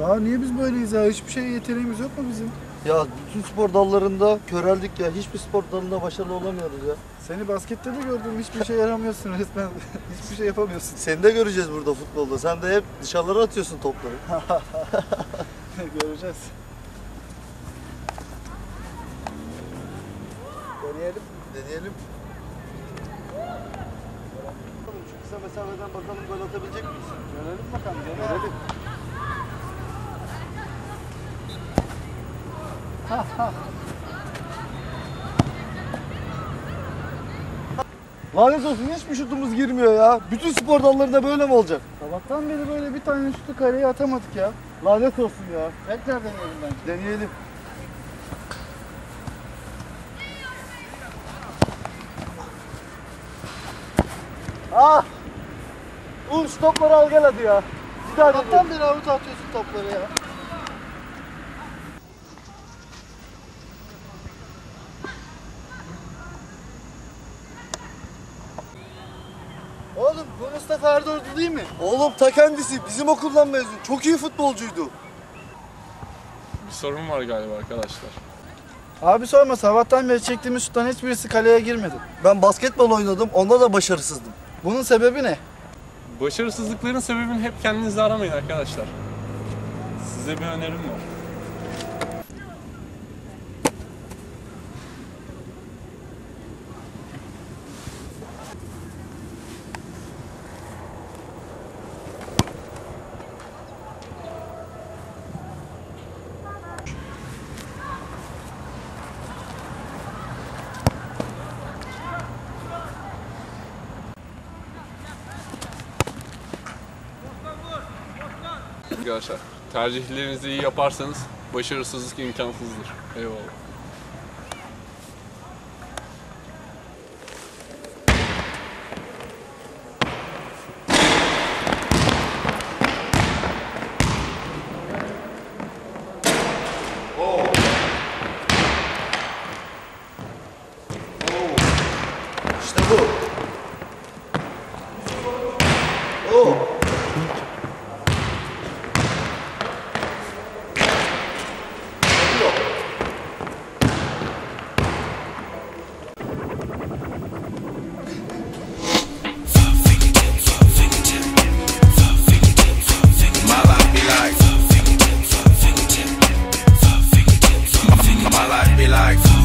Ya niye biz böyleyiz ya? Hiçbir şey yeteneğimiz yok mu bizim? Ya bütün spor dallarında köreldik ya. Hiçbir spor dalında başarılı olamıyoruz ya. Seni baskette de gördüm. Hiçbir şey yaramıyorsun resmen. Hiçbir şey yapamıyorsun. Seni de göreceğiz burada futbolda. Sen de hep dışarılara atıyorsun topları. Göreceğiz. Deneyelim. Deneyelim. Şu kısa mesafeden bakalım gol atabilecek miyiz? Görelim bakalım. Deneyelim. Lanet olsun hiçbir şutumuz girmiyor ya. Bütün spor dallarında böyle mi olacak? Sabahtan beri böyle bir tane şutu kaleye atamadık ya. Lanet olsun ya. Tekrar deneyelim bence. Deneyelim. Ah! Uğur şu topları al gel hadi ya. Bir daha deneyelim. Sabahtan beri avuta atıyorsun topları ya. Oğlum bu Mustafa Erdoğdu değil mi? Oğlum ta kendisi bizim okuldan mezun. Çok iyi futbolcuydu. Bir sorun var galiba arkadaşlar. Abi sorma sabahtan beri çektiğimiz şuttan hiçbirisi kaleye girmedi. Ben basketbol oynadım. Onda da başarısızdım. Bunun sebebi ne? Başarısızlıkların sebebini hep kendinizde aramayın arkadaşlar. Size bir önerim var. Arkadaşlar tercihlerinizi iyi yaparsanız başarısızlık imkansızdır. Eyvallah. İşte bu. like